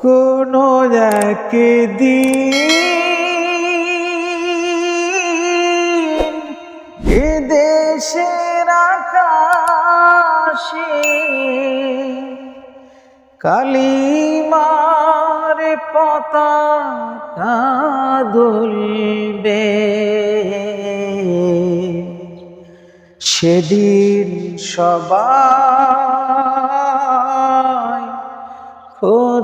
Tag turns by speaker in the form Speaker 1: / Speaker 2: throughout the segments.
Speaker 1: কোনো একদিন এ দেশের আকাশে কালিমার পতাকা দুলবে সেদিন সবাই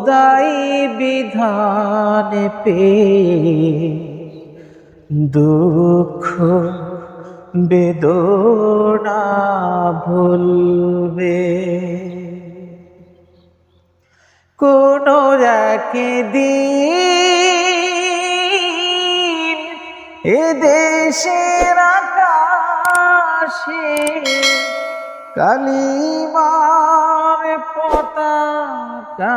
Speaker 1: খোদাই বিধান পে দুঃখ বেদনা ভুলবে। কোনো একদিন এ দেশের আকাশে কালিমার পতাকা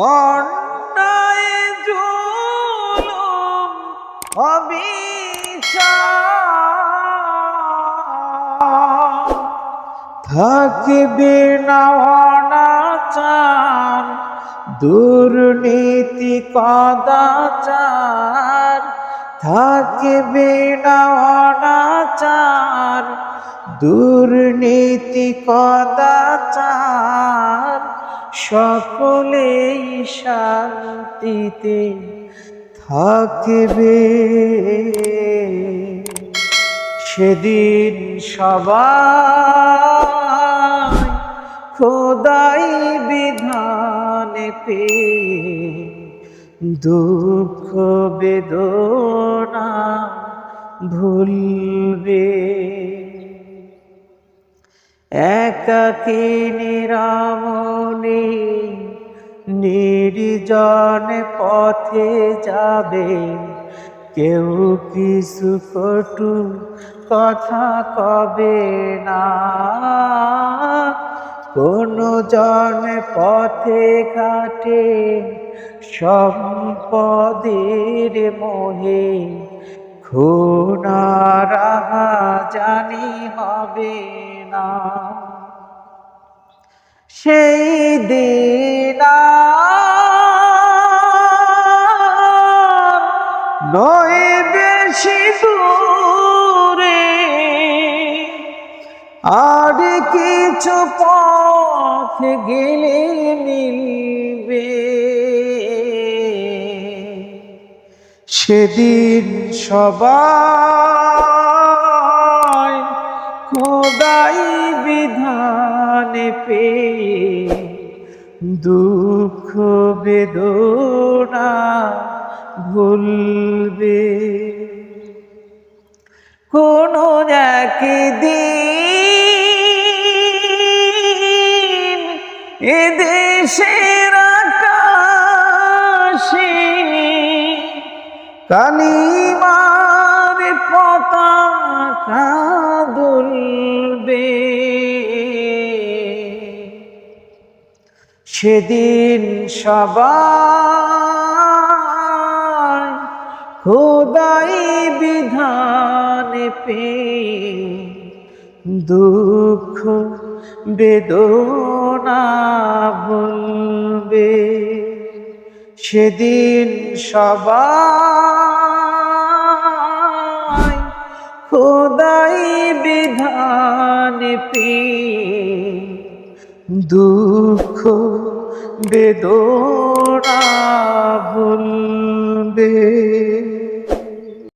Speaker 1: অন্যায় জুলুম অবিচার। থাকবে না অনাচার দুর্নীতি কদাচার। থাকবে না অনাচার দুর্নীতি কদাচার। সকলেই শান্তিতে থাকবে। সেদিন সবাই খোদাই বিধান পে দুঃখ বেদনা ভুলবে। একাকী নিরামনে নির্জন পথে যাবে। কেউ কিছু কটু কথা কবে না? কোনো জন পথে ঘাটে, সম্পদের মোহে খুনারা জানি হবে। না। সেই দিন নয় বেশি দূরে আর কিছু পথ গেলে মিলবে। সেদিন সবাই খোদাই বিধান পে দুঃখ বেদনা ভুলবে। কোনো একদিন এ দেশের আকাশে কালিমার সেদিন সবাই খোদাই বিধান পে দুঃখ বেদনা ভুলবে। সেদিন সবাই খোদাই বিধান পে দুঃখ বেদনা ভুলবে।